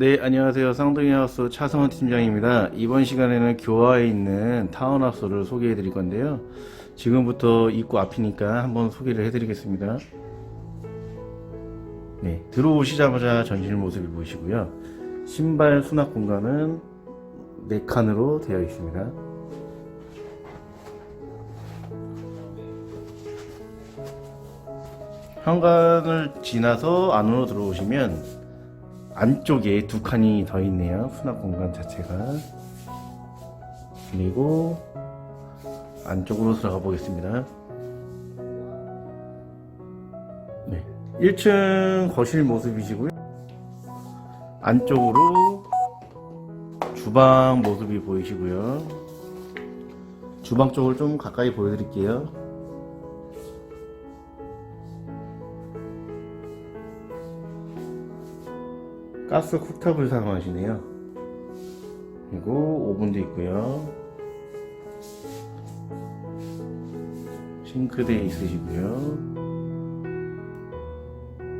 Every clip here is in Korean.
네, 안녕하세요. 쌍둥이 하우스 차성원 팀장입니다. 이번 시간에는 교화에 있는 타운하우스를 소개해 드릴 건데요. 지금부터 입구 앞이니까 한번 소개를 해 드리겠습니다. 네, 들어오시자마자 전실 모습이 보이시고요. 신발 수납 공간은 4칸으로 되어 있습니다. 현관을 지나서 안으로 들어오시면 안쪽에 두 칸이 더 있네요. 수납 공간 자체가. 그리고 안쪽으로 들어가 보겠습니다. 네. 1층 거실 모습이시고요. 안쪽으로 주방 모습이 보이시고요. 주방 쪽을 좀 가까이 보여드릴게요. 가스 쿡탑을 사용하시네요. 그리고 오븐도 있고요. 싱크대 있으시고요.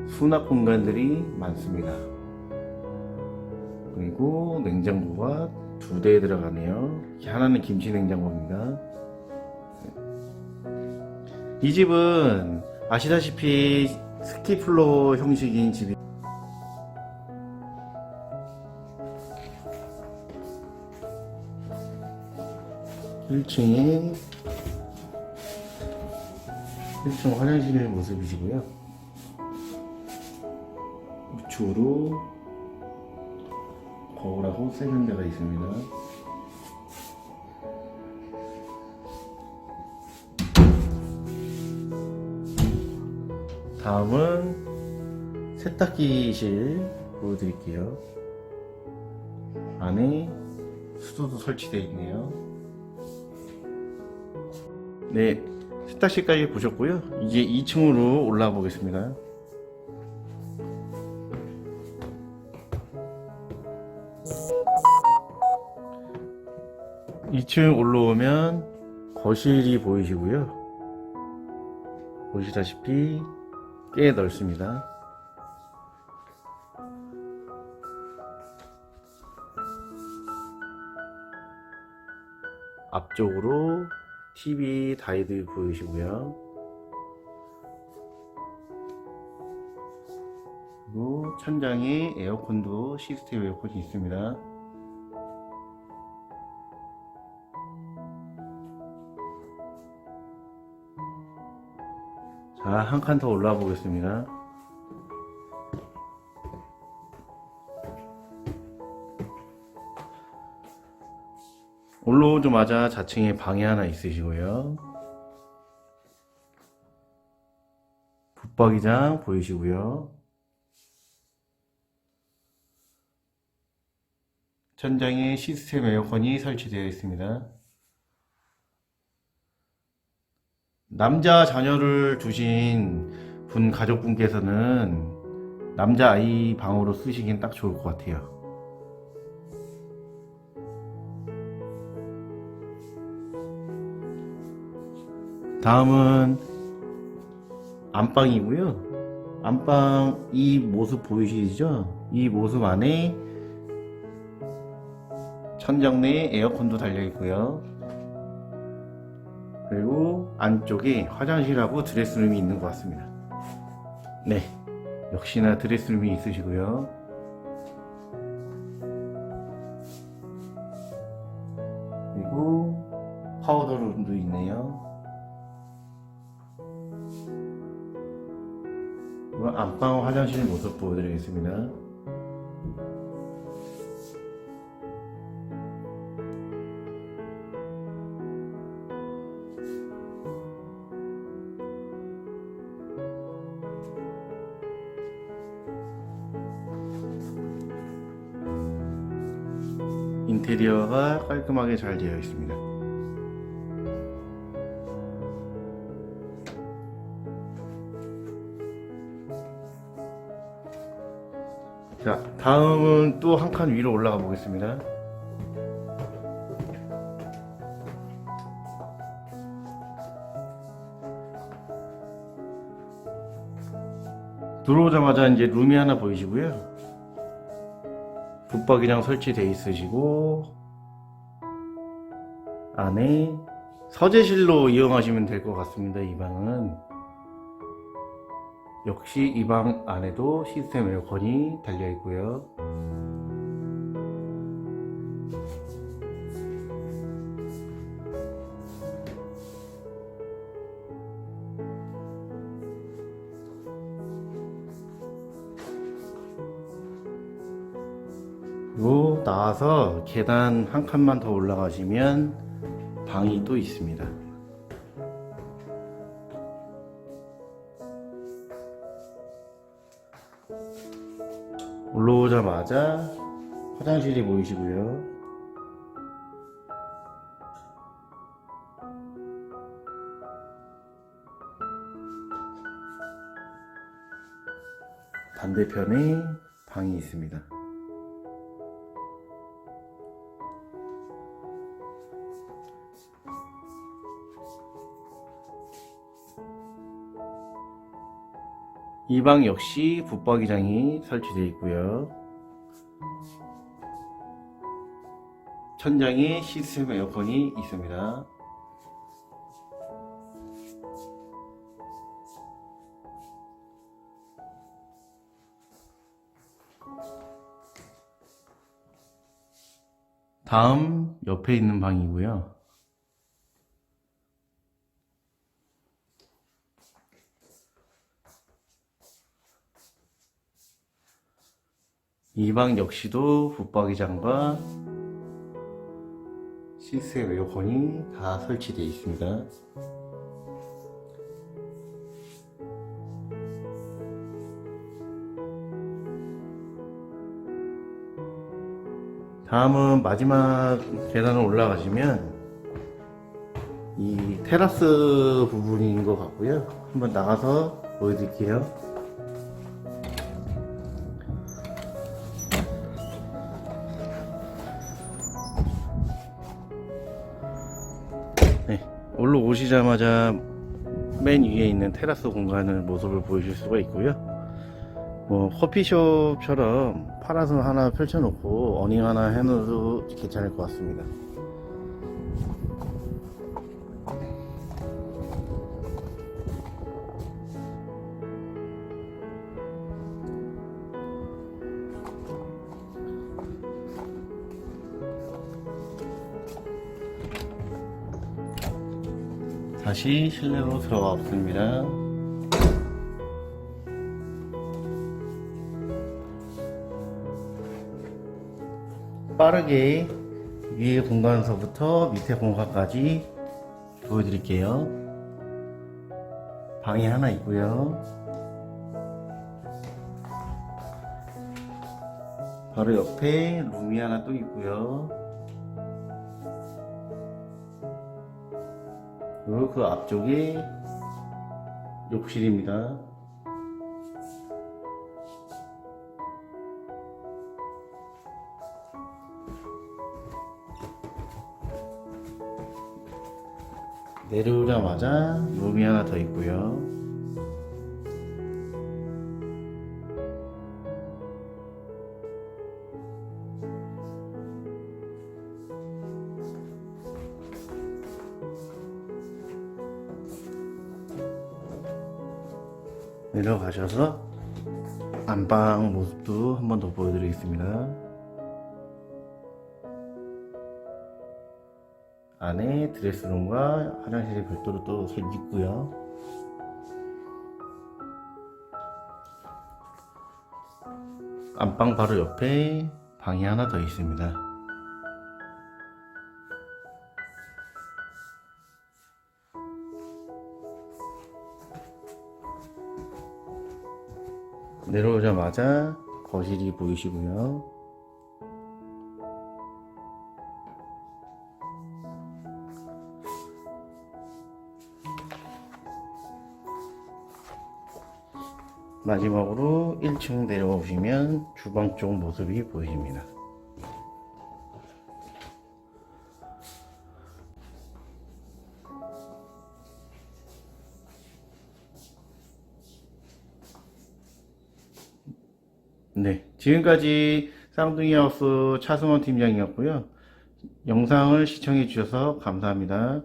수납 공간들이 많습니다. 그리고 냉장고가 두 대 들어가네요. 하나는 김치 냉장고입니다. 이 집은 아시다시피 스키플로 형식인 집이 1층에 1층 화장실의 모습이시고요. 우측으로 거울하고 세면대가 있습니다. 다음은 세탁기실 보여드릴게요. 안에 수도도 설치되어 있네요. 네, 세탁실까지 보셨고요. 이제 2층으로 올라가 보겠습니다. 2층 올라오면 거실이 보이시고요. 보시다시피 꽤 넓습니다. 앞쪽으로 TV 다이드 보이시고요. 그리고 천장에 에어컨도 시스템 에어컨이 있습니다. 자, 한 칸 더 올라가 보겠습니다. 올라오자마자 자층에 방이 하나 있으시고요. 붙박이장 보이시고요. 천장에 시스템 에어컨이 설치되어 있습니다. 남자 자녀를 두신 분 가족분께서는 남자 아이 방으로 쓰시긴 딱 좋을 것 같아요. 다음은 안방이고요. 안방 이 모습 보이시죠? 이 모습 안에 천장 내에 에어컨도 달려 있고요. 그리고 안쪽에 화장실하고 드레스룸이 있는 것 같습니다. 네, 역시나 드레스룸이 있으시고요. 그리고 파우더룸도 있네요. 그럼 안방 화장실 모습 보여드리겠습니다. 인테리어가 깔끔하게 잘 되어 있습니다. 다음은 또 한 칸 위로 올라가 보겠습니다. 들어오자마자 이제 룸이 하나 보이시고요. 붙박이장 설치되어 있으시고 안에 서재실로 이용하시면 될 것 같습니다. 이 방은 역시 이 방 안에도 시스템 에어컨이 달려 있고요. 그리고 나와서 계단 한 칸만 더 올라가시면 방이 또 있습니다. 올라오자마자 화장실이 보이시고요. 반대편에 방이 있습니다. 이 방 역시 붙박이장이 설치되어 있고요. 천장에 시스템 에어컨이 있습니다. 다음 옆에 있는 방이고요. 이방 역시도 붙박이장과 시스템 에어컨이 다 설치되어 있습니다. 다음은 마지막 계단을 올라가시면 이 테라스 부분인 것 같고요. 한번 나가서 보여드릴게요. 네, 올라오시자마자 맨 위에 있는 테라스 공간을 모습을 보여줄 수가 있고요. 뭐 커피숍처럼 파라솔 하나 펼쳐놓고 어닝 하나 해놓어도 괜찮을 것 같습니다. 다시 실내로 들어가 봅니다. 빠르게 위에 공간서부터 밑에 공간까지 보여드릴게요. 방이 하나 있고요. 바로 옆에 룸이 하나 또 있고요. 그리고 그 앞쪽에 욕실입니다. 내려오자마자 룸이 하나 더 있고요. 내려가셔서 안방 모습도 한 번 더 보여드리겠습니다. 안에 드레스룸과 화장실이 별도로 또 있고요. 안방 바로 옆에 방이 하나 더 있습니다. 내려오자마자 거실이 보이시고요. 마지막으로 1층 내려오시면 주방 쪽 모습이 보입니다. 네, 지금까지 쌍둥이 하우스 차승원 팀장이었고요. 영상을 시청해 주셔서 감사합니다.